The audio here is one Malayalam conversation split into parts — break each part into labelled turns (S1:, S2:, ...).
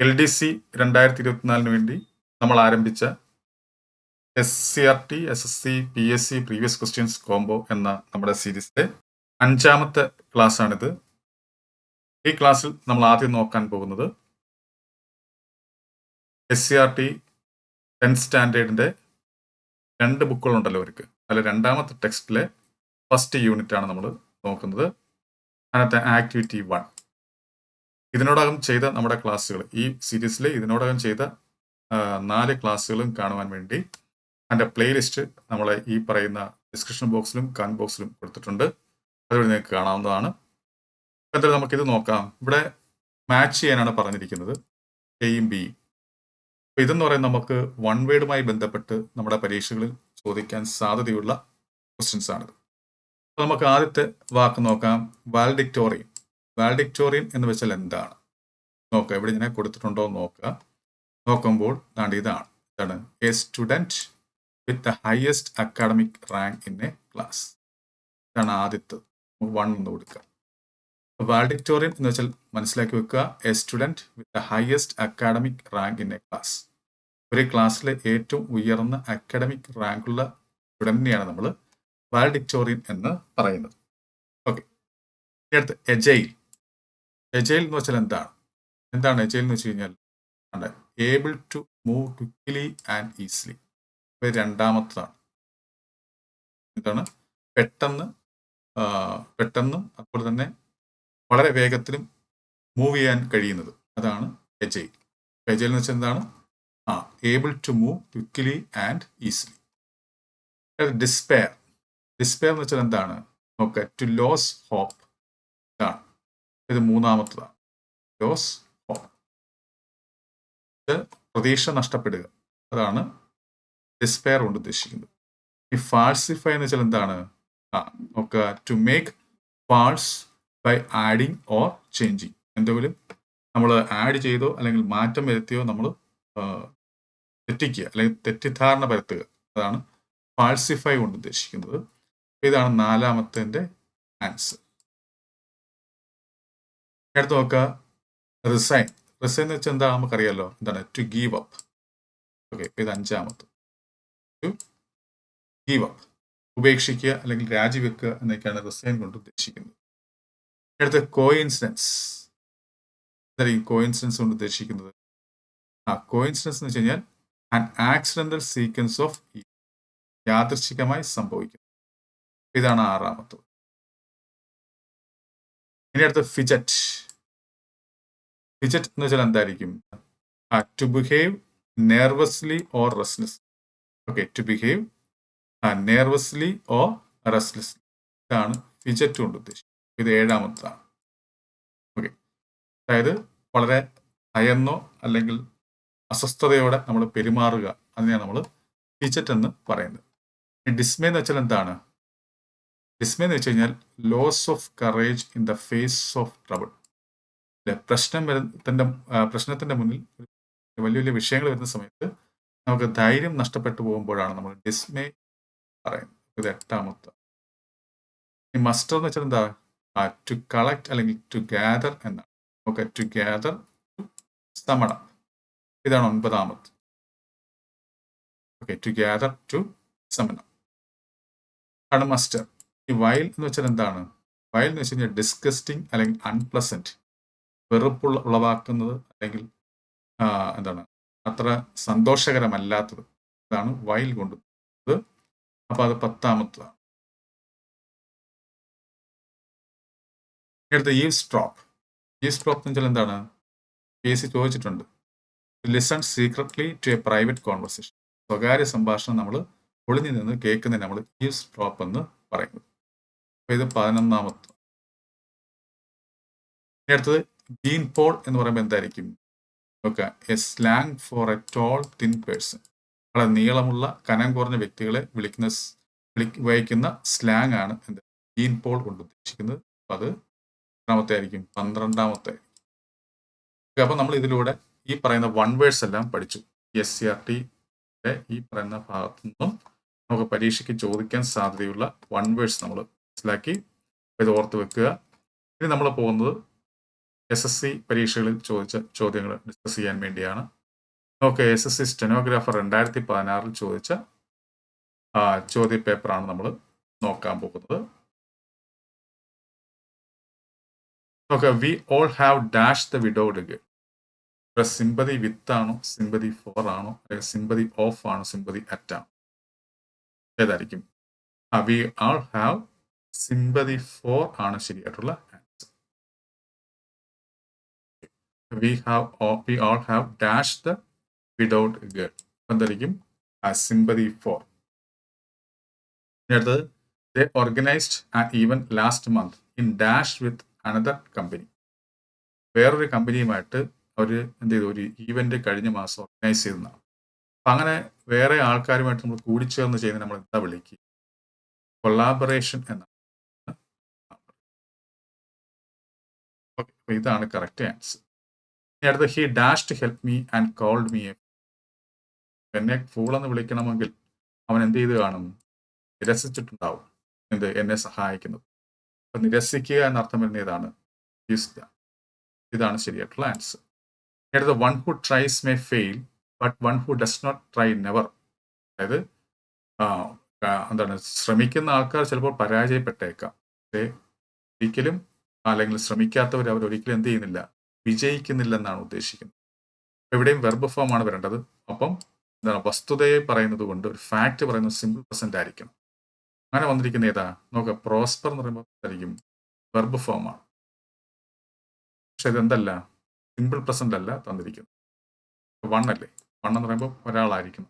S1: എൽ ഡി സി രണ്ടായിരത്തി ഇരുപത്തിനാലിന് വേണ്ടി നമ്മൾ ആരംഭിച്ച S C R T S S C P S C previous questions combo എന്ന നമ്മുടെ സീരീസിലെ അഞ്ചാമത്തെ ക്ലാസ് ആണിത് ഈ ക്ലാസ്സിൽ നമ്മൾ ആദ്യം നോക്കാൻ പോകുന്നത് S C R T tenth സ്റ്റാൻഡേർഡിന്റെ രണ്ട് ബുക്കുകളുണ്ടല്ലോ അവർക്ക്. അതിൽ രണ്ടാമത്തെ ടെക്സ്റ്റിലെ ഫസ്റ്റ് യൂണിറ്റ് ആണ് നമ്മൾ നോക്കുന്നത്. അതിനകത്തെ ആക്ടിവിറ്റി വൺ. ഇതിനോടകം ചെയ്ത നമ്മുടെ ക്ലാസ്സുകൾ ഈ സീരീസിൽ ഇതിനോടകം ചെയ്ത നാല് ക്ലാസ്സുകളും കാണുവാൻ വേണ്ടി അതിന്റെ പ്ലേലിസ്റ്റ് നമ്മൾ ഈ പറയുന്ന ഡിസ്ക്രിപ്ഷൻ ബോക്സിലും കമന്റ് ബോക്സിലും കൊടുത്തിട്ടുണ്ട്. അതുവഴി നിങ്ങൾക്ക് കാണാവുന്നതാണ്. എന്തായാലും നമുക്കിത് നോക്കാം. ഇവിടെ മാച്ച് ചെയ്യാനാണ് പറഞ്ഞിരിക്കുന്നത്. എയും ബിയും അപ്പോൾ ഇതെന്ന് പറയുന്നത് നമുക്ക് വൺ വേഡുമായി ബന്ധപ്പെട്ട് നമ്മുടെ പരീക്ഷകളിൽ ചോദിക്കാൻ സാധ്യതയുള്ള ക്വസ്റ്റ്യൻസ് ആണിത്. അപ്പോൾ നമുക്ക് ആദ്യത്തെ വാക്ക് നോക്കാം. വാൽഡിക്ടോറിയൻ വാൽഡിക്ടോറിയൻ എന്ന് വെച്ചാൽ എന്താണ്? നോക്കുക ഇവിടെ ഇങ്ങനെ കൊടുത്തിട്ടുണ്ടോ എന്ന് നോക്കുക. നോക്കുമ്പോൾ ദാണ്ട് ഇതാണ്. ഇതാണ് a student with the highest academic rank in a class ഇതാണ് ആദ്യത്തെ. വൺ എന്ന് കൊടുക്കുക വാൽഡിക്ടോറിയൻ എന്ന് വെച്ചാൽ മനസ്സിലാക്കി വെക്കുക. A student with the highest academic rank in a class ഒരു ക്ലാസ്സിലെ ഏറ്റവും ഉയർന്ന അക്കാഡമിക് റാങ്കുള്ള സ്റ്റുഡന്റിനെയാണ് നമ്മൾ വാൽഡിക്ടോറിയൻ എന്ന് പറയുന്നത്. ഓക്കെ. അടുത്ത് എജൈൽ എജൈൽ എന്ന് വെച്ചാൽ എന്താണ്? എന്താണ് എജൈൽ എന്ന് വെച്ച് കഴിഞ്ഞാൽ? Able to move quickly and easily രണ്ടാമത്തതാണ്. എന്താണ്? പെട്ടെന്ന് പെട്ടെന്ന് അതുപോലെ തന്നെ വളരെ വേഗത്തിലും മൂവ് ചെയ്യാൻ കഴിയുന്നത്. അതാണ് എജൈൽ എജൈൽ എന്ന് വെച്ചാൽ എന്താണ്? ആ able to move quickly and easily despair despair എന്ന് വെച്ചാൽ എന്താണ്? നോക്കുക ടു ലോസ് ഹോപ്പ് ഇതാണ്. ഇത് മൂന്നാമത്തതാണ്. ലോസ് ഹോപ്പ് പ്രതീക്ഷ നഷ്ടപ്പെടുക. അതാണ് ഡിസ്പെയർ കൊണ്ട് ഉദ്ദേശിക്കുന്നത്. ഈ ഫാൾസിഫൈ എന്ന് വെച്ചാൽ എന്താണ്? ആ നോക്കുക to make false by adding or changing എന്തെങ്കിലും നമ്മൾ ആഡ് ചെയ്തോ അല്ലെങ്കിൽ മാറ്റം വരുത്തിയോ നമ്മൾ തെറ്റിക്കുക. അല്ലെങ്കിൽ തെറ്റിദ്ധാരണ പരത്തുക. അതാണ് ഫാൾസിഫൈ കൊണ്ട് ഉദ്ദേശിക്കുന്നത്. ഇതാണ് നാലാമത്തെ ആൻസർ അടുത്ത് നോക്കുക. റിസൈൻ റിസൈൻ എന്ന് വെച്ചാൽ എന്താ നമുക്കറിയാലോ? എന്താണ്? ടു ഗീവ് അപ്പ് ഓക്കെ ഇത് അഞ്ചാമത്തെ. ടു ഗീവ് അപ്പ് ഉപേക്ഷിക്കുക അല്ലെങ്കിൽ രാജിവെക്കുക എന്നൊക്കെയാണ് റിസൈൻ കൊണ്ട് ഉദ്ദേശിക്കുന്നത്. അടുത്ത കോയിൻസിഡൻസ് എന്തായിരിക്കും കോയിൻസിഡൻസ് കൊണ്ട് ഉദ്ദേശിക്കുന്നത്? ആ കോയിൻസിഡൻസ് എന്ന് വെച്ച് കഴിഞ്ഞാൽ ആൻ ആക്സിഡന്റൽ സീക്വൻസ് ഓഫ് യാദൃച്ഛികമായി സംഭവിക്കുന്നു. ഇതാണ് ആറാമത്തത് ഇനി അടുത്ത ഫിജറ്റ് ഫിജറ്റ് എന്ന് വെച്ചാൽ എന്തായിരിക്കും? To behave nervously or restless okay to behave nervously or restless ഇതാണ് ഫിജറ്റ് കൊണ്ട് ഉദ്ദേശിക്കുന്നത്. ഇത് ഏഴാമത്താണ് ഓക്കെ അതായത് വളരെ ഭയന്നോ അല്ലെങ്കിൽ അസ്വസ്ഥതയോടെ നമ്മൾ പെരുമാറുക. അതിനെയാണ് നമ്മൾ ഫിജറ്റ് എന്ന് പറയുന്നത്. ഡിസ്മേ എന്ന് വെച്ചാൽ എന്താണ്? ഡിസ്മേ എന്ന് വെച്ച് കഴിഞ്ഞാൽ loss of courage in the face of trouble പ്രശ്നം വരുന്നതിന്റെ പ്രശ്നത്തിന്റെ മുന്നിൽ വലിയ വലിയ വിഷയങ്ങൾ വരുന്ന സമയത്ത് നമുക്ക് ധൈര്യം നഷ്ടപ്പെട്ടു പോകുമ്പോഴാണ് നമ്മൾ ഡിസ്മേ പറയുന്നത്. ഇത് എട്ടാമത്തെ. ഈ മസ്റ്റർ എന്ന് വെച്ചാൽ എന്താ? ടു കളക്ട് അല്ലെങ്കിൽ ടു ഗ്യാദർ എന്നാണ്. Okay to gather to summon ഇതാണ് ഒൻപതാമത് okay to gather to summon ആണ് മസ്റ്റർ ഈ വയൽ എന്ന് വെച്ചാൽ എന്താണ്? വയൽ എന്ന് വെച്ച് കഴിഞ്ഞാൽ ഡിസ്കസ്റ്റിംഗ് അല്ലെങ്കിൽ അൺപ്ലസന്റ് വെറുപ്പുള്ള ഉളവാക്കുന്നത് അല്ലെങ്കിൽ എന്താണ് അത്ര സന്തോഷകരമല്ലാത്തത്. അതാണ് വയൽ കൊണ്ട്. അപ്പൊ അത് പത്താമത്തതാണ്. അടുത്ത ഈ സ്ട്രോപ്പ് ഈ സ്ട്രോപ്പ് എന്ന് വെച്ചാൽ എന്താണ്? കേസ് ചോദിച്ചിട്ടുണ്ട്. Listen secretly to a private conversation സ്വകാര്യ സംഭാഷണം നമ്മൾ ഒളിഞ്ഞു നിന്ന് കേൾക്കുന്നതിന് നമ്മൾ ഈ സ്ട്രോപ്പ് എന്ന് പറയുന്നത്. അപ്പൊ ഇത് പതിനൊന്നാമത്തെ അടുത്തത് ജീൻ പോൾ എന്ന് പറയുമ്പോൾ എന്തായിരിക്കും? നോക്കുക a slang for a tall thin person വളരെ നീളമുള്ള കനം കുറഞ്ഞ വ്യക്തികളെ വിളിക്കുന്ന ഉപയോഗിക്കുന്ന സ്ലാങ് ആണ് എന്ത്? ജീൻ പോൾ കൊണ്ട് ഉദ്ദേശിക്കുന്നത്. അത് രണ്ടാമത്തെ ആയിരിക്കും പന്ത്രണ്ടാമത്തെ അപ്പം നമ്മൾ ഇതിലൂടെ ഈ പറയുന്ന വൺ വേഴ്സ് എല്ലാം പഠിച്ചു. എസ് സി ആർ ടി ഈ പറയുന്ന ഭാഗത്തു നിന്നും നമുക്ക് പരീക്ഷയ്ക്ക് ചോദിക്കാൻ സാധ്യതയുള്ള വൺ വേഴ്സ് നമ്മൾ മനസ്സിലാക്കി ഇത് ഓർത്ത് വെക്കുക. ഇനി നമ്മൾ പോകുന്നത് എസ് എസ് സി പരീക്ഷകളിൽ ചോദിച്ച ചോദ്യങ്ങൾ ഡിസ്കസ് ചെയ്യാൻ വേണ്ടിയാണ്. Okay S S C stenographer രണ്ടായിരത്തി പതിനാറിൽ ചോദിച്ച ചോദ്യ പേപ്പറാണ് നമ്മൾ നോക്കാൻ പോകുന്നത്. Okay we all have dash the widowed girl sympathy with ആണോ സിമ്പതി ഫോർ ആണോ അല്ലെങ്കിൽ സിമ്പതി ഓഫ് ആണോ സിമ്പതി അറ്റ് ആണോ? ഏതായിരിക്കും? ആ we all have sympathy for ആണ് ശരിയായിട്ടുള്ള answer have all, we all have dash the widowed girl എന്തായിരിക്കും സിമ്പതി ഫോർ അടുത്തത്. The organised event last month in dash with another company വേറൊരു കമ്പനിയുമായിട്ട് അവർ എന്ത് ചെയ്തു? ഒരു ഈവന്റ് കഴിഞ്ഞ മാസം ഓർഗനൈസ് ചെയ്തതാണ്. അപ്പം അങ്ങനെ വേറെ ആൾക്കാരുമായിട്ട് നമ്മൾ കൂടിച്ചേർന്ന് ചെയ്യുന്നത് നമ്മൾ എന്താ വിളിക്കുക? കൊളാബറേഷൻ എന്നാണ് ഓക്കെ ഇതാണ് കറക്റ്റ് ആൻസർ അടുത്ത് he dash help me and called me എന്നെ ഫൂളെന്ന് വിളിക്കണമെങ്കിൽ അവൻ എന്ത് ചെയ്ത് കാണും? നിരസിച്ചിട്ടുണ്ടാവും. എന്ത്? എന്നെ സഹായിക്കുന്നത്. അപ്പൊ നിരസിക്കുക എന്നർത്ഥം വരുന്ന ഇതാണ് ഇതാണ് ശരിയായിട്ടുള്ള ആൻസർ അടുത്ത one who tries may fail but one who does not try never അതായത് എന്താണ്? ശ്രമിക്കുന്ന ആൾക്കാർ ചിലപ്പോൾ പരാജയപ്പെട്ടേക്കാം. ഒരിക്കലും അല്ലെങ്കിൽ ശ്രമിക്കാത്തവർ അവർ ഒരിക്കലും എന്ത് ചെയ്യുന്നില്ല. വിജയിക്കുന്നില്ലെന്നാണ് ഉദ്ദേശിക്കുന്നത്. എവിടെയും വെർബ് ഫോം ആണ് വരേണ്ടത്. അപ്പം എന്താണ് വസ്തുതയെ പറയുന്നത് കൊണ്ട് ഒരു ഫാക്ട് പറയുന്നത് സിമ്പിൾ പ്രസന്റ് ആയിരിക്കണം. അങ്ങനെ വന്നിരിക്കുന്ന ഏതാ? നോക്കുക പ്രോസ്പർ എന്ന് പറയുമ്പോൾ ആയിരിക്കും വെർബ് ഫോം ആണ്. പക്ഷെ ഇതെന്തല്ല? സിമ്പിൾ പ്രസന്റ് അല്ല തന്നിരിക്കുന്നത്. വൺ അല്ലേ? വൺ എന്ന് പറയുമ്പോൾ ഒരാളായിരിക്കും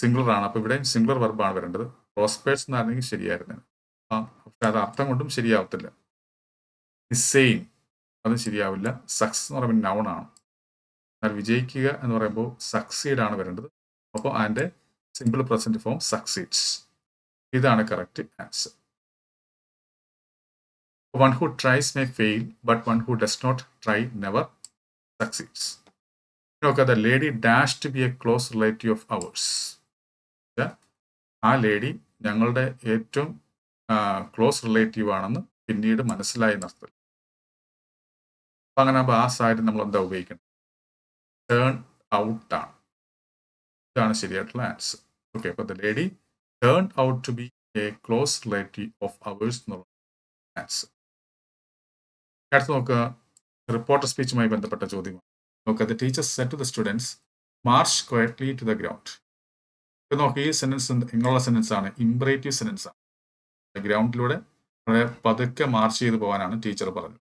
S1: സിംഗുലർ ആണ്. അപ്പൊ ഇവിടെയും സിംഗുലർ വെർബാണ് വരേണ്ടത്. പ്രോസ്പേഴ്സ് എന്നായിരുന്നെങ്കിൽ ശരിയായിരുന്നു. പക്ഷെ അത് അർത്ഥം കൊണ്ടും ശരിയാവത്തില്ല. സെയിം അതും ശരിയാവില്ല. സക്സ് എന്ന് പറയുമ്പോൾ നൗൺ ആണ്. എന്നാൽ വിജയിക്കുക എന്ന് പറയുമ്പോൾ സക്സീഡ് ആണ് വരേണ്ടത്. അപ്പോൾ and simple present form succeeds ഇതാണ് correct answer one who tries may fail but one who does not try never succeeds നോക്കുക the lady dash to be a close relative of ours ആ ലേഡി ഞങ്ങളുടെ ഏറ്റവും ക്ലോസ് റിലേറ്റീവ് ആണെന്ന് പിന്നീട് മനസ്സിലായി എന്നർത്ഥം അങ്ങനെ ആ സാരി നമ്മൾ എന്താ ഉപയോഗിക്കണം ടേൺ ഔട്ട് ആണ്. ഇതാണ് ശരിയായിട്ടുള്ള ആൻസർ ഓക്കെ അപ്പൊ the lady turn out to be a close relative of ours എന്നുള്ള ആൻസർ അടുത്ത് നോക്കുക. റിപ്പോർട്ടർ സ്പീച്ചുമായി ബന്ധപ്പെട്ട ചോദ്യമാണ്. നോക്കുക the teacher said to the students march quietly to the ground ഇത് നോക്കുക ഈ സെന്റൻസ് ഇങ്ങനെയുള്ള സെന്റൻസ് ആണ്. ഇംപറേറ്റീവ് സെന്റൻസ് ആണ്. ഗ്രൗണ്ടിലൂടെ പതുക്കെ മാർച്ച് ചെയ്ത് പോകാനാണ് ടീച്ചർ പറഞ്ഞത്.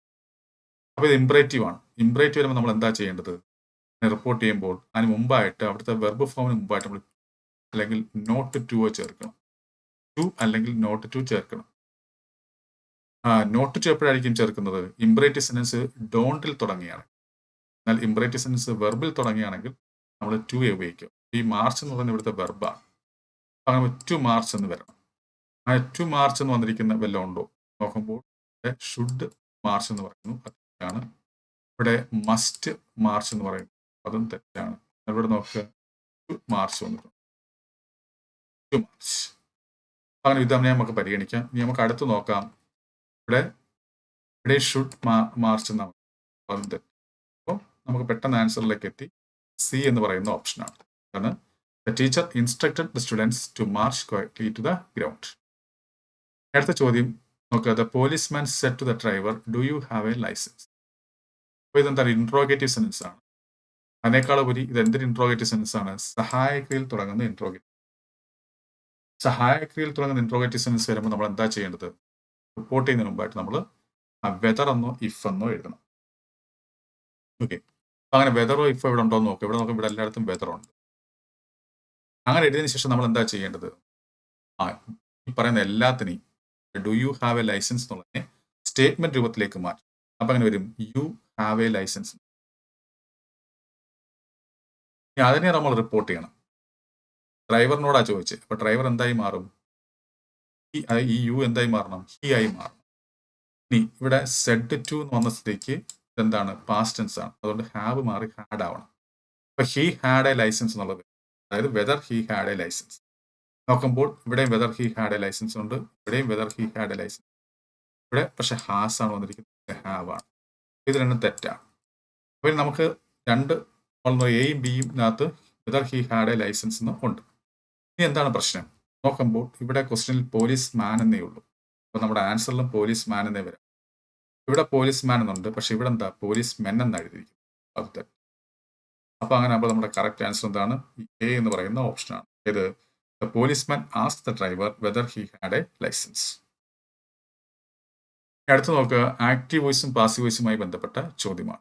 S1: അപ്പോൾ ഇത് ഇംപറേറ്റീവ് ആണ്. ഇംപറേറ്റീവ് വരുമ്പോൾ നമ്മൾ എന്താ ചെയ്യേണ്ടത് റിപ്പോർട്ട് ചെയ്യുമ്പോൾ അതിന് മുമ്പായിട്ട് അവിടുത്തെ വെർബ് ഫോമിന് മുമ്പായിട്ട് നമ്മൾ അല്ലെങ്കിൽ നോട്ട് ടു ചേർക്കണം. ടു അല്ലെങ്കിൽ നോട്ട് ടു ചേർക്കണം. നോട്ട് ടു എപ്പോഴായിരിക്കും ചേർക്കുന്നത്? ഇംപറേറ്റീവ് സെന്റൻസ് ഡോണ്ടിൽ തുടങ്ങിയാണ് എന്നാൽ ഇംപറേറ്റീവ് സെന്റൻസ് വെർബിൽ തുടങ്ങിയാണെങ്കിൽ നമ്മൾ ടു ഉപയോഗിക്കും. ഈ മാർച്ച് എന്ന് പറയുന്ന ഇവിടുത്തെ വെർബാണ് അങ്ങനെ ടു മാർച്ച് എന്ന് വരണം. അങ്ങനെ ടു മാർച്ച് എന്ന് വന്നിരിക്കുന്ന വല്ലതും ഉണ്ടോ? നോക്കുമ്പോൾ ഷുഡ് മാർച്ച് എന്ന് പറയുന്നു. തെറ്റാണ്. ഇവിടെ മസ്റ്റ് മാർച്ച് എന്ന് പറയും അതും തെറ്റാണ്. ഇവിടെ നോക്കുക മാർച്ച് വന്നിട്ടുണ്ട്. മാർച്ച് അങ്ങനെ ഇതാണ് നമുക്ക് പരിഗണിക്കാം. ഇനി നമുക്ക് അടുത്ത് നോക്കാം. ഇവിടെ ഇവിടെ ഷുഡ് മാർച്ച് എന്നാണ് അതും തെറ്റ് അപ്പോൾ നമുക്ക് പെട്ടെന്ന് ആൻസറിലേക്ക് എത്തി. സി എന്ന് പറയുന്ന ഓപ്ഷനാണ് കാരണം the teacher instructed the students to march quietly to the ground അടുത്ത ചോദ്യം. നോക്കുക the policeman said to the driver do you have a licence അപ്പോൾ ഇതെന്താണ്? ഇൻട്രോഗേറ്റീവ് സെൻസ് ആണ്. അതിനേക്കാൾ ഉപരി ഇത് എന്തൊരു ഇൻട്രോഗേറ്റീവ് സെൻസ് ആണ്? സഹായക്രിയയിൽ തുടങ്ങുന്ന ഇൻട്രോഗേറ്റീവ് സഹായക്രിയയിൽ തുടങ്ങുന്ന ഇൻട്രോഗേറ്റീവ് സെൻസ് വരുമ്പോൾ നമ്മൾ എന്താ ചെയ്യേണ്ടത്? റിപ്പോർട്ട് ചെയ്യുന്നതിന് മുമ്പായിട്ട് നമ്മൾ വെതർ എന്നോ ഇഫ് എന്നോ എഴുതണം. ഓക്കെ അങ്ങനെ വെതറോ ഇഫോ ഇവിടെ ഉണ്ടോ എന്ന് നോക്കാം. ഇവിടെ നോക്കാം ഇവിടെ എല്ലായിടത്തും വെതറുണ്ട് അങ്ങനെ എഴുതിയതിന് ശേഷം നമ്മൾ എന്താ ചെയ്യേണ്ടത്? ആ ഈ പറയുന്ന എല്ലാത്തിനെയും do you have a licence എന്നുള്ളതിനെ സ്റ്റേറ്റ്മെന്റ് രൂപത്തിലേക്ക് മാറ്റും അപ്പൊ അങ്ങനെ വരും. യു ഹാവ് ലൈസൻസ് അതിനെ നമ്മൾ റിപ്പോർട്ട് ചെയ്യണം. ഡ്രൈവറിനോടാ ചോദിച്ചത് അപ്പൊ ഡ്രൈവർ എന്തായി മാറും? ഈ യു എന്തായി മാറണം? ഹി ആയി മാറണം ഇനി ഇവിടെ സെഡ് ടു എന്ന് വന്ന സ്ഥിതിക്ക് ഇതെന്താണ്? പാസ്റ്റ് ടെൻസ് ആണ്. അതുകൊണ്ട് ഹാവ് മാറി ഹാഡ് ആവണം. അപ്പൊ ഹി ഹാഡ് എ ലൈസൻസ് എന്നുള്ളത്. അതായത് whether he had a licence നോക്കുമ്പോൾ ഇവിടെയും whether he had a licence ഉണ്ട്. ഇവിടെയും whether he had a licence ഇവിടെ പക്ഷെ ഹാസ് ആണ് വന്നിരിക്കുന്നത്. ഹാവ് ആണ്. ഇത് രണ്ടും തെറ്റാണ് അപ്പോൾ നമുക്ക് രണ്ട് എയും ബിയും ഇതിനകത്ത് whether he had a licence എന്ന് ഉണ്ട്. ഇനി എന്താണ് പ്രശ്നം? നോക്കുമ്പോൾ ഇവിടെ ക്വസ്റ്റ്യനിൽ പോലീസ് മാൻ എന്നേ ഉള്ളൂ. അപ്പോൾ നമ്മുടെ ആൻസറിലും പോലീസ് മാൻ എന്നേ വരാം. ഇവിടെ പോലീസ് മാൻ എന്നുണ്ട് പക്ഷെ ഇവിടെ എന്താ? പോലീസ് മെൻ എന്ന് എഴുതിയിരിക്കും അത് തെറ്റ്. അപ്പോൾ അങ്ങനെ അപ്പോൾ നമ്മുടെ കറക്റ്റ് ആൻസർ എന്താണ്? എ എന്ന് പറയുന്ന ഓപ്ഷനാണ് ഏത്? Policeman ask the driver whether he had a licence അടുത്ത് നോക്കുക ആക്റ്റീവ് വോയിസും പാസീവ് വോയിസുമായി ബന്ധപ്പെട്ട ചോദ്യമാണ്.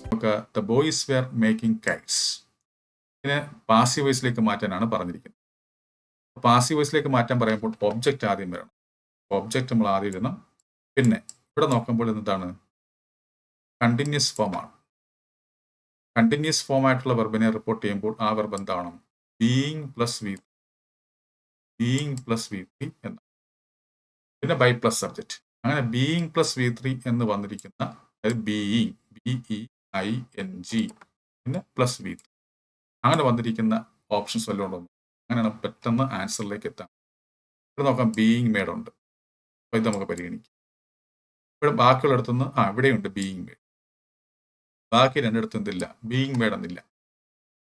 S1: നമുക്ക് the boys were making kites ഇതിനെ പാസി വോയിസിലേക്ക് മാറ്റാനാണ് പറഞ്ഞിരിക്കുന്നത്. പാസി വോയിസിലേക്ക് മാറ്റാൻ പറയുമ്പോൾ ഒബ്ജക്റ്റ് ആദ്യം വരണം. ഒബ്ജക്റ്റ് നമ്മൾ ആദ്യം ഇടണം. പിന്നെ ഇവിടെ നോക്കുമ്പോൾ എന്താണ്? കണ്ടിന്യൂസ് ഫോം ആണ്. കണ്ടിന്യൂസ് ഫോം ആയിട്ടുള്ള വെർബിനെ റിപ്പോർട്ട് ചെയ്യുമ്പോൾ ആ വെർബ് എന്താണ് being plus V being plus V three എന്നാണ്. പിന്നെ ബൈ പ്ലസ് സബ്ജക്റ്റ് അങ്ങനെ ബീയിങ് പ്ലസ് വി ത്രീ എന്ന് വന്നിരിക്കുന്ന അതായത് being B E I N G പിന്നെ പ്ലസ് വി അങ്ങനെ വന്നിരിക്കുന്ന ഓപ്ഷൻസ് വല്ലതും ഉണ്ടോ? അങ്ങനെയാണ് പെട്ടെന്ന് ആൻസറിലേക്ക് എത്താൻ. ഇവിടെ നോക്കാം ബീയിങ് മേഡ് ഉണ്ട്. അപ്പോൾ ഇത് നമുക്ക് പരിഗണിക്കാം. ഇവിടെ ബാക്കിയുള്ളിടത്തുനിന്ന് ആ ഇവിടെയുണ്ട് ബീയിങ് മേഡ് ബാക്കി രണ്ടിടത്തും എന്തില്ല? ബീയിങ് മേഡ് എന്നില്ല.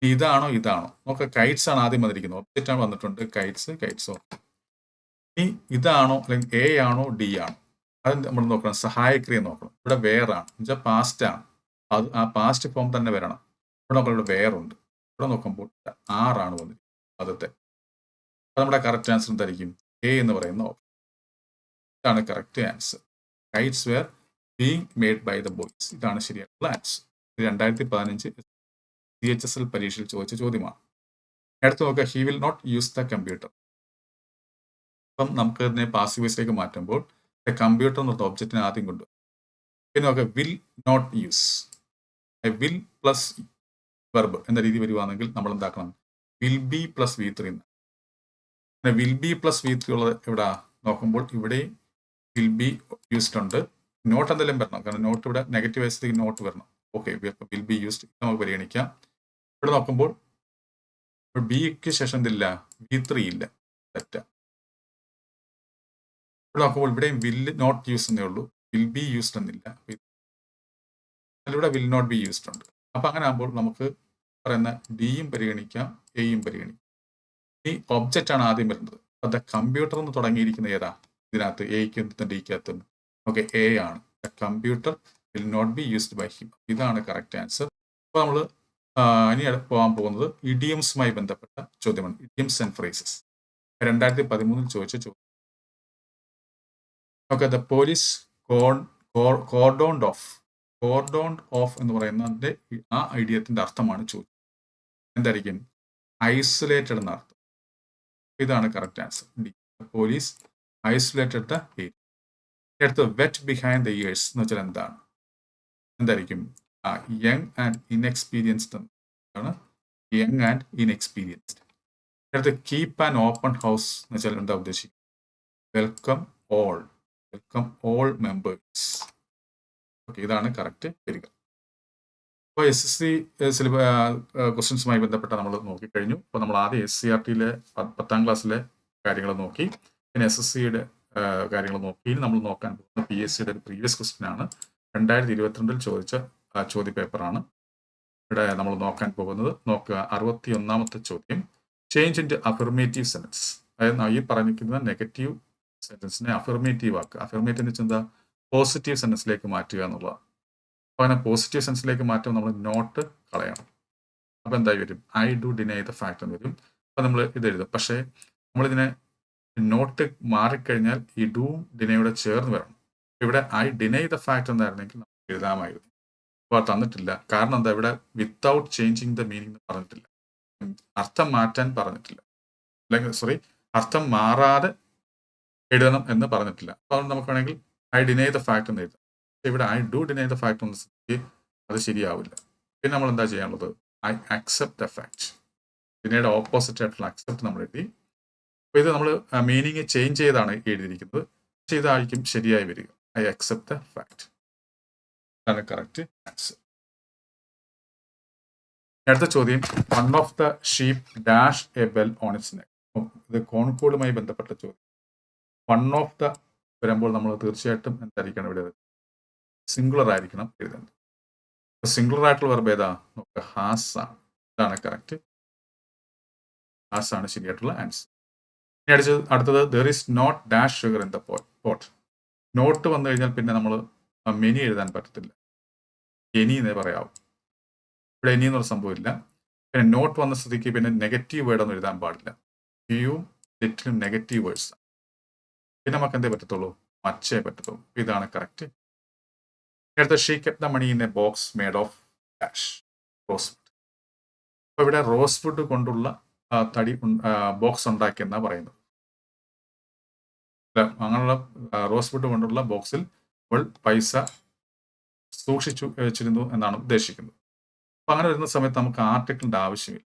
S1: ഇതാണോ ഇതാണോ? നോക്ക കൈറ്റ്സ് ആണ് ആദ്യം വന്നിരിക്കുന്നത്. ഒബ്ജക്റ്റ് ആണ് വന്നിട്ടുണ്ട്. കൈറ്റ്സ് കൈറ്റ്സോ ഇനി ഇതാണോ അല്ലെങ്കിൽ എ ആണോ ഡി ആണോ? അത് നമ്മൾ നോക്കണം. സഹായക്രിയ നോക്കണം. ഇവിടെ വേറാണ് എന്നുവെച്ചാൽ പാസ്റ്റ് ആണ്. അത് ആ പാസ്റ്റ് ഫോം തന്നെ വരണം. ഇവിടെ നോക്കുമ്പോൾ വേറുണ്ട്. ഇവിടെ നോക്കുമ്പോൾ ആറാണ് വന്നിരിക്കുന്നത് ആദ്യത്തെ അപ്പം നമ്മുടെ കറക്റ്റ് ആൻസർ എന്തായിരിക്കും? എ എന്ന് പറയുന്ന ഓപ്ഷൻ ഇതാണ് correct answer kites were being made by the boys ഇതാണ് ശരിയായിട്ടുള്ള ആൻസർ രണ്ടായിരത്തി പതിനഞ്ച് സി എച്ച് എസ് എൽ പരീക്ഷയിൽ ചോദിച്ച ചോദ്യമാണ്. അടുത്ത് നോക്കുക he will not use the computer അപ്പം നമുക്ക് ഇതിനെ പാസീവേഴ്സിലേക്ക് മാറ്റുമ്പോൾ കമ്പ്യൂട്ടർ എന്നുള്ള ഓബ്ജക്റ്റിനെ ആദ്യം കൊണ്ടുവരും. പിന്നെ നോക്കുക will not use will plus verb എന്ന രീതി വരുവാണെങ്കിൽ നമ്മൾ എന്താക്കണം will be plus V three പിന്നെ will be plus V three ഉള്ളത് എവിടെ? നോക്കുമ്പോൾ ഇവിടെ വിൽ ബി യൂസ്ഡ് ഉണ്ട്. നോട്ട് എന്തെങ്കിലും വരണം. കാരണം നോട്ട് ഇവിടെ നെഗറ്റീവ് വയസ്സിലേക്ക് നോട്ട് വരണം. ഓക്കെ വിൽ ബി യൂസ്ഡ് നമുക്ക് പരിഗണിക്കാം. ഇവിടെ നോക്കുമ്പോൾ ബിക്ക് ശേഷം എന്തില്ല? വി ത്രീ ഇല്ല. തെറ്റ ഇവിടെ നോക്കുമ്പോൾ ഇവിടെയും വിൽ നോട്ട് യൂസ് എന്നേ ഉള്ളൂ. വിൽ ബി യൂസ്ഡ് എന്നില്ല. ഇവിടെ വിൽ നോട്ട് ബി യൂസ്ഡ് ഉണ്ട്. അപ്പം അങ്ങനെ ആകുമ്പോൾ നമുക്ക് പറയുന്ന ഡിയും പരിഗണിക്കാം എയും പരിഗണിക്കാം. ഈ ഒബ്ജക്റ്റ് ആണ് ആദ്യം വരുന്നത്. അത് കമ്പ്യൂട്ടർ എന്ന് തുടങ്ങിയിരിക്കുന്ന ഏതാ? ഇതിനകത്ത് എയ്ക്കും ഡിക്കകത്തും ഓക്കെ എ ആണ്. The computer will not be used by him ഇതാണ് കറക്റ്റ് ആൻസർ അപ്പോൾ നമ്മൾ ഇനി പോകാൻ പോകുന്നത് ഇഡിയംസുമായി ബന്ധപ്പെട്ട ചോദ്യമാണ്. ഇഡിയംസ് ആൻഡ് ഫ്രേസസ് രണ്ടായിരത്തി പതിമൂന്നിൽ ചോദിച്ച ചോദ്യം ഓക്കെ ദ പോലീസ് കോൺ കോർഡോണ്ട് ഓഫ് കോർഡോണ്ട് ഓഫ് എന്ന് പറയുന്നതിന്റെ ആ ഐഡിയത്തിന്റെ അർത്ഥമാണ് ചോദ്യം. എന്തായിരിക്കും? ഐസൊലേറ്റഡ് എന്ന അർത്ഥം. ഇതാണ് correct answer D police isolated the area അടുത്ത് വെറ്റ് ബിഹൈൻഡ് ദ ഇയേഴ്സ് എന്ന് വെച്ചാൽ എന്താണ്? എന്തായിരിക്കും? യങ് ആൻഡ് ഇൻഎക്സ്പീരിയൻസ്ഡ് ആണ് യങ് ആൻഡ് ഇൻഎക്സ്പീരിയൻസ്ഡ് അടുത്ത് കീപ്പ് ആൻഡ് ഓപ്പൺ ഹൗസ് എന്ന് വെച്ചാൽ എന്താ ഉദ്ദേശിക്കുന്നത്? Welcome all welcome all members okay ഇതാണ് കറക്റ്റ് വരിക. അപ്പോൾ എസ് എസ് സി സിലബ ക്വസ്റ്റ്യൻസുമായി ബന്ധപ്പെട്ട നമ്മൾ നോക്കിക്കഴിഞ്ഞു. അപ്പോൾ നമ്മൾ ആദ്യം എസ് സി ആർ ടിയിലെ പത്താം ക്ലാസ്സിലെ കാര്യങ്ങൾ നോക്കി. പിന്നെ എസ് എസ് സിയുടെ കാര്യങ്ങൾ നോക്കി. നമ്മൾ നോക്കാൻ പോകുന്ന പി എസ് സിയുടെ ഒരു പ്രീവിയസ് ക്വസ്റ്റ്യൻ ആണ്. രണ്ടായിരത്തി ഇരുപത്തിരണ്ടിൽ ചോദിച്ച ചോദ്യ പേപ്പറാണ് ഇവിടെ നമ്മൾ നോക്കാൻ പോകുന്നത്. നോക്കുക അറുപത്തി ഒന്നാമത്തെ ചോദ്യം. ചേഞ്ച് ഇൻ അഫർമേറ്റീവ് സെന്റൻസ് അതായത് ഈ പറഞ്ഞിരിക്കുന്ന നെഗറ്റീവ് സെന്റൻസിനെ അഫർമേറ്റീവ് ആക്കുക. അഫർമേറ്റീവ് എന്ന് വെച്ചാൽ എന്താ? പോസിറ്റീവ് സെന്റൻസിലേക്ക് മാറ്റുക എന്നുള്ളതാണ്. അപ്പോൾ അങ്ങനെ പോസിറ്റീവ് സെൻസിലേക്ക് മാറ്റുമ്പോൾ നമ്മൾ നോട്ട് കളയണം. അപ്പോൾ എന്തായി വരും? I do deny the fact എന്ന് വരും. അപ്പോൾ നമ്മൾ ഇത് എഴുതും. പക്ഷേ നമ്മളിതിനെ നോട്ട് മാറിക്കഴിഞ്ഞാൽ ഈ ഡു ഡിനൈയുടെ ചേർന്ന് വരണം. ഇവിടെ ഐ ഡിനൈ ദ ഫാക്ട് എന്നായിരുന്നെങ്കിൽ നമുക്ക് എഴുതാമായിരുന്നു. അപ്പോൾ തന്നിട്ടില്ല. കാരണം എന്താ? ഇവിടെ വിത്തൗട്ട് ചേഞ്ചിങ് ദ മീനിങ് എന്ന് പറഞ്ഞിട്ടില്ല. അർത്ഥം മാറ്റാൻ പറഞ്ഞിട്ടില്ല. അല്ലെങ്കിൽ സോറി അർത്ഥം മാറാതെ എഴുതണം എന്ന് പറഞ്ഞിട്ടില്ല. അപ്പോൾ നമുക്ക് വേണമെങ്കിൽ ഐ ഡിനൈ ദ ഫാക്ട് എന്ന് എഴുതാം. ഇവിടെ I do deny the fact എന്ന് അത് ശരിയാവില്ല. പിന്നെ നമ്മൾ എന്താ ചെയ്യാനുള്ളത് ഐ അക്സെപ്റ്റ് എ ഫാക്ട് പിന്നീട് ഓപ്പോസിറ്റ് ആയിട്ടുള്ള അക്സെപ്റ്റ് നമ്മൾ എഴുതി. അപ്പോൾ ഇത് നമ്മൾ മീനിങ് ചേഞ്ച് ചെയ്താണ് എഴുതിയിരിക്കുന്നത്. പക്ഷേ ഇതായിരിക്കും ശരിയായി വരിക. ഐ അക്സെപ്റ്റ് എ ഫാക്ട് അതാണ് കറക്റ്റ് ആൻസർ അടുത്ത ചോദ്യം. One of the sheep dash a bell on its neck ഇത് കോൺകോഡുമായി ബന്ധപ്പെട്ട ചോദ്യം. വൺ ഓഫ് ദ വരുമ്പോൾ നമ്മൾ തീർച്ചയായിട്ടും എന്തായിരിക്കണം ഇവിടെ? സിംഗുലർ ആയിരിക്കണം എഴുതേണ്ടത്. സിംഗുലർ ആയിട്ടുള്ള വെർബ് ഏതാ? നോക്കുക ഹാസ് ആണ്. ഇതാണ് കറക്റ്റ് ഹാസ് ആണ് ശരിയായിട്ടുള്ള ആൻസർ ഇനി അടിച്ചത് അടുത്തത് there is not dash sugar in the pot not വന്നു കഴിഞ്ഞാൽ പിന്നെ നമ്മൾ മെനി എഴുതാൻ പറ്റത്തില്ല. എനി എന്നേ പറയാവും. ഇവിടെ എനി എന്നൊരു സംഭവമില്ല പിന്നെ നോട്ട് വന്ന സ്ഥിതിക്ക് പിന്നെ നെഗറ്റീവ് വേർഡ് ഒന്നും എഴുതാൻ പാടില്ല. ഫ്യൂ ലിറ്റിലും നെഗറ്റീവ് വേർഡ്സ് പിന്നെ നമുക്ക് എന്തേ പറ്റത്തുള്ളൂ? മച്ചേ പറ്റത്തുള്ളൂ. ഇതാണ് കറക്റ്റ് അടുത്ത she kept the money in a box made of dash rosewood അപ്പോൾ ഇവിടെ റോസ് വുഡ് കൊണ്ടുള്ള തടി ബോക്സ് ഉണ്ടാക്കിയെന്നാണ് പറയുന്നത്. അങ്ങനെയുള്ള റോസ് വുഡ് കൊണ്ടുള്ള ബോക്സിൽ അവൾ പൈസ സൂക്ഷിച്ചു വെച്ചിരുന്നു എന്നാണ് ഉദ്ദേശിക്കുന്നത്. അപ്പൊ അങ്ങനെ വരുന്ന സമയത്ത് നമുക്ക് ആർട്ടിക്കിളിന്റെ ആവശ്യമില്ല.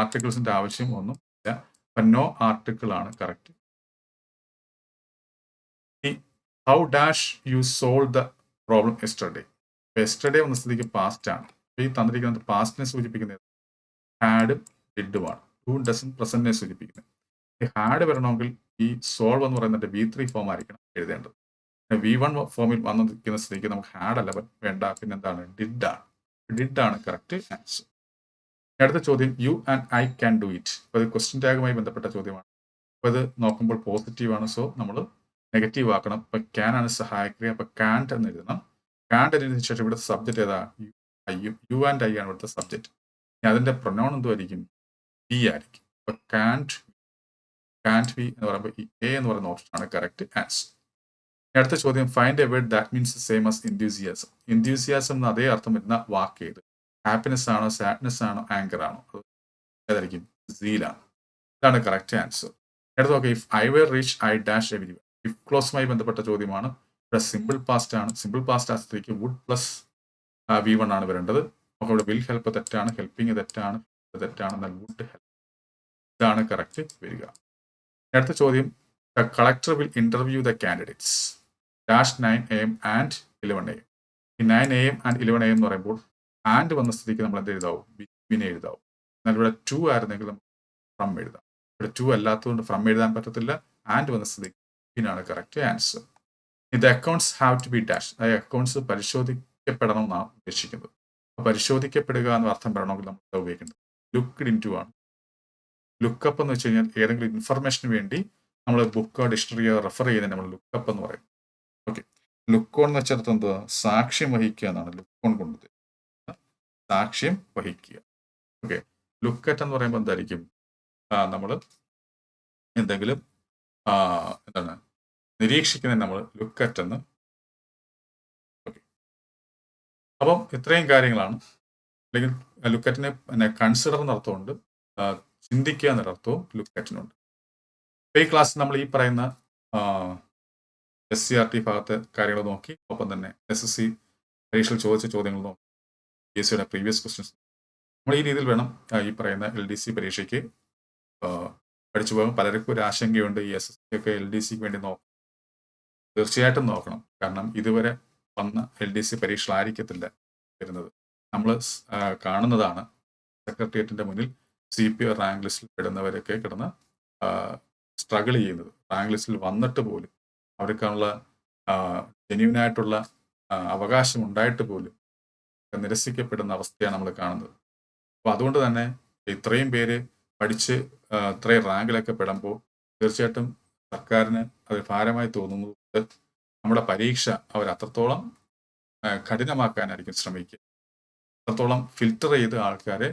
S1: ആർട്ടിക്കിൾസിന്റെ ആവശ്യം ഒന്നും ഇല്ല. അപ്പം നോ ആർട്ടിക്കിൾ ആണ് correct how dash you solve the problem yesterday yesterday വന്ന സ്ഥിതിക്ക് പാസ്റ്റ് ആണ്. അപ്പൊ ഈ തന്നിരിക്കുന്നത് പാസ്റ്റിനെ സൂചിപ്പിക്കുന്നത് ഹാഡും ഡിഡുമാണ് ടു ഡസൻ പ്രസന്റിനെ സൂചിപ്പിക്കുന്നത്? ഹാഡ് വരണമെങ്കിൽ ഈ സോൾവ് എന്ന് പറയുന്നത് വി ത്രീ ഫോം ആയിരിക്കണം എഴുതേണ്ടത്. വി വൺ ഫോമിൽ വന്നിരിക്കുന്ന സ്ഥിതിക്ക് നമുക്ക് ഹാഡ് അല്ല വേണ്ട. പിന്നെ എന്താണ്? ഡിഡ് ആണ്. ഡിഡ് ആണ് കറക്റ്റ് ആൻസർ അടുത്ത ചോദ്യം you and I can do it അപ്പോൾ ഇത് ക്വസ്റ്റ്യൻ ടാഗുമായി ബന്ധപ്പെട്ട ചോദ്യമാണ്. അപ്പോൾ ഇത് നോക്കുമ്പോൾ പോസിറ്റീവ് ആണ്. സോ നമ്മൾ നെഗറ്റീവ് ആക്കണം ഇപ്പം ക്യാൻ ആണ് സഹായക്രിയ. അപ്പം കാൻഡ് എന്ന് എഴുതണം. കാൻഡ് എഴുതിയതിനു ശേഷം ഇവിടുത്തെ സബ്ജക്റ്റ് ഏതാ? You I you and I ആണ് ഇവിടുത്തെ സബ്ജക്റ്റ് ഇനി അതിന്റെ പ്രൊനൗൺ എന്തുമായിരിക്കും ബി ആയിരിക്കും. അപ്പം കാൻഡ് കാൻഡ് ബി എന്ന് പറയുമ്പോൾ ഈ എ എന്ന് പറയുന്ന ഓപ്ഷനാണ് കറക്റ്റ് ആൻസർ അടുത്ത ചോദ്യം find a word that means same as enthusiasm enthusiasm എന്ന അതേ അർത്ഥം വരുന്ന വാക്ക് ഏത്? ഹാപ്പിനെസ് ആണോ സാഡ്നെസ് ആണോ ആങ്കർ ആണോ? ഏതായിരിക്കും? സീലാണ് ഇതാണ് കറക്റ്റ് ആൻസർ അടുത്ത നോക്കാം if I were rich I dash every if ക്ലോസുമായി ബന്ധപ്പെട്ട ചോദ്യമാണ്. ഇവിടെ സിമ്പിൾ പാസ്റ്റ് ആണ്. സിമ്പിൾ പാസ്റ്റ് ആസ്തിക്ക് വുഡ് പ്ലസ് വി വൺ ആണ് വരേണ്ടത്. അപ്പോൾ ഇവിടെ വിൽ ഹെൽപ്പ് തെറ്റാണ്. ഹെൽപ്പിംഗ് തെറ്റാണ്. തെറ്റാണ്. എന്നാൽ വുഡ് ഹെൽപ്പ് ഇതാണ് കറക്റ്റ് വരിക. അടുത്ത ചോദ്യം. The collector will interview the candidates dash nine A M and eleven A M ഈ nine A M and eleven A M എന്ന് പറയുമ്പോൾ ആൻഡ് വന്ന സ്ഥിതിക്ക് നമ്മൾ എന്ത് എഴുതാവും? വിനെ എഴുതാവും. എന്നാൽ ഇവിടെ ടു ആയിരുന്നെങ്കിൽ നമുക്ക് ഫ്രം എഴുതാം. ഇവിടെ ടു അല്ലാത്തതുകൊണ്ട് ഫ്രം എഴുതാൻ പറ്റത്തില്ല. ആൻഡ് വന്ന സ്ഥിതിക്ക് ബിനാണ് കറക്റ്റ് ആൻസർ ഇത് accounts have to be dash accounts പരിശോധിക്കപ്പെടണം എന്നാണ് ഉദ്ദേശിക്കുന്നത്. പരിശോധിക്കപ്പെടുക എന്ന അർത്ഥം വരണമെങ്കിൽ നമ്മൾ ഉപയോഗിക്കുന്നത് ലുക്ക്ഡ് ഇൻ ടു ആണ്. ലുക്കപ്പ് എന്ന് വെച്ച് കഴിഞ്ഞാൽ ഏതെങ്കിലും ഇൻഫർമേഷന് വേണ്ടി നമ്മൾ ബുക്കോ ഡിക്ഷണറിയോ റെഫർ ചെയ്യുന്നതിന് നമ്മൾ ലുക്കപ്പ് എന്ന് പറയും. ഓക്കെ ലുക്കോൺ എന്ന് വെച്ചിടത്ത് എന്താ സാക്ഷ്യം വഹിക്കുക എന്നാണ് ലുക്കോൺ കൊണ്ട് സാക്ഷ്യം വഹിക്കുക. ഓക്കെ ലുക്കറ്റ് എന്ന് പറയുമ്പോൾ എന്തായിരിക്കും? നമ്മൾ എന്തെങ്കിലും എന്താണ്? നിരീക്ഷിക്കുന്നതിന് നമ്മൾ ലുക്കറ്റ് എന്ന്. ഓക്കെ അപ്പം ഇത്രയും കാര്യങ്ങളാണ്. അല്ലെങ്കിൽ ലുക്കറ്റിനെ പിന്നെ കൺസിഡർ എന്നർത്ഥമുണ്ട്. ചിന്തിക്കുക എന്നൊരർത്ഥവും ലുക്കറ്റിനുണ്ട് ഈ ക്ലാസ്സിൽ നമ്മൾ ഈ പറയുന്ന എസ് സി ആർ ടി ഭാഗത്തെ കാര്യങ്ങൾ നോക്കി. ഒപ്പം തന്നെ എസ് എസ് സി പരീക്ഷയിൽ ചോദിച്ച ചോദ്യങ്ങൾ നോക്കി. പി എസ് സിയുടെ പ്രീവിയസ് ക്വസ്റ്റ്യൻസ് നമ്മൾ ഈ രീതിയിൽ വേണം ഈ പറയുന്ന എൽ ഡി സി പരീക്ഷയ്ക്ക് പഠിച്ചു പോകാൻ. പലർക്കും ഒരു ആശങ്കയുണ്ട് ഈ എസ് എസ് സി ഒക്കെ എൽ ഡി സിക്ക് വേണ്ടി നോക്കണം തീർച്ചയായിട്ടും നോക്കണം. കാരണം ഇതുവരെ വന്ന എൽ ഡി സി പരീക്ഷകളായിരിക്കത്തില്ല വരുന്നത്. നമ്മൾ കാണുന്നതാണ് സെക്രട്ടേറിയറ്റിന്റെ മുന്നിൽ സി പി ഒ റാങ്ക് ലിസ്റ്റിൽ പെടുന്നവരൊക്കെ കിടന്ന് സ്ട്രഗിൾ ചെയ്യുന്നത്. റാങ്ക് ലിസ്റ്റിൽ വന്നിട്ട് പോലും അവർക്കുള്ള ജെന്യൂനായിട്ടുള്ള അവകാശം ഉണ്ടായിട്ട് പോലും നിരസിക്കപ്പെടുന്ന അവസ്ഥയാണ് നമ്മൾ കാണുന്നത്. അപ്പോൾ അതുകൊണ്ട് തന്നെ ഇത്രയും പേര് പഠിച്ച് ഇത്രയും റാങ്കിലൊക്കെ പെടുമ്പോൾ തീർച്ചയായിട്ടും സർക്കാരിന് അത് ഭാരമായി തോന്നുന്നത് നമ്മുടെ പരീക്ഷ അവർ അത്രത്തോളം കഠിനമാക്കാനായിരിക്കും ശ്രമിക്കുക. അത്രത്തോളം ഫിൽട്ടർ ചെയ്ത് ആൾക്കാരെ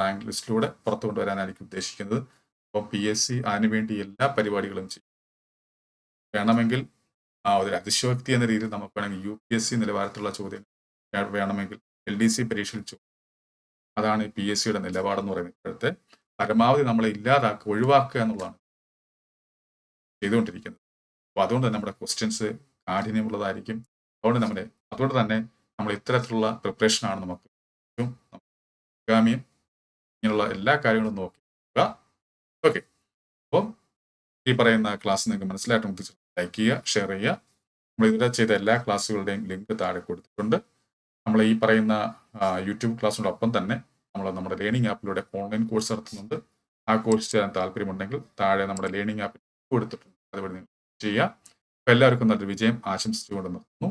S1: റാങ്ക് ലിസ്റ്റിലൂടെ പുറത്തു കൊണ്ടുവരാനായിരിക്കും ഉദ്ദേശിക്കുന്നത്. അപ്പോൾ പി എസ് സി അതിനുവേണ്ടി എല്ലാ പരിപാടികളും ചെയ്യും. വേണമെങ്കിൽ ഒരു അതിശയോക്തി എന്ന രീതിയിൽ നമുക്ക് വേണമെങ്കിൽ യു പി എസ് സി നിലവാരത്തിലുള്ള ചോദ്യം വേണമെങ്കിൽ എൽ ഡി സി പരീക്ഷയിൽ ചോദിക്കും അതാണ് പി എസ് സിയുടെ നിലപാടെന്ന് പറയുന്നത്. ഇപ്പോഴത്തെ പരമാവധി നമ്മളെ ഇല്ലാതാക്കുക ഒഴിവാക്കുക എന്നുള്ളതാണ് ചെയ്തുകൊണ്ടിരിക്കുന്നത്. അപ്പോൾ അതുകൊണ്ട് തന്നെ നമ്മുടെ ക്വസ്റ്റ്യൻസ് കാഠിന്യമുള്ളതായിരിക്കും. അതുകൊണ്ട് നമ്മുടെ അതുകൊണ്ട് തന്നെ നമ്മൾ ഇത്തരത്തിലുള്ള പ്രിപ്പറേഷനാണ് നമുക്ക് ഏറ്റവും ഗാമിയും ഇങ്ങനെയുള്ള എല്ലാ കാര്യങ്ങളും നോക്കി ഓക്കെ അപ്പോൾ ഈ പറയുന്ന ക്ലാസ് നിങ്ങൾക്ക് മനസ്സിലായിട്ട് ലൈക്ക് ചെയ്യുക ഷെയർ ചെയ്യുക. നമ്മൾ ഇതുവരെ ചെയ്ത എല്ലാ ക്ലാസ്സുകളുടെയും ലിങ്ക് താഴെ കൊടുത്തിട്ടുണ്ട്. നമ്മൾ ഈ പറയുന്ന യൂട്യൂബ് ക്ലാസ്സിനോടൊപ്പം തന്നെ നമ്മൾ നമ്മുടെ ലേണിംഗ് ആപ്പിലൂടെ ഓൺലൈൻ കോഴ്സ് നടത്തുന്നുണ്ട്. ആ കോഴ്സ് ചെയ്യാൻ താല്പര്യമുണ്ടെങ്കിൽ താഴെ നമ്മുടെ ലേണിംഗ് ആപ്പിൽ കൊടുത്തിട്ടുണ്ട്. അതുപോലെ ചെയ്യുക എല്ലാവർക്കും നല്ലൊരു വിജയം ആശംസിച്ചുകൊണ്ട് നിർത്തുന്നു.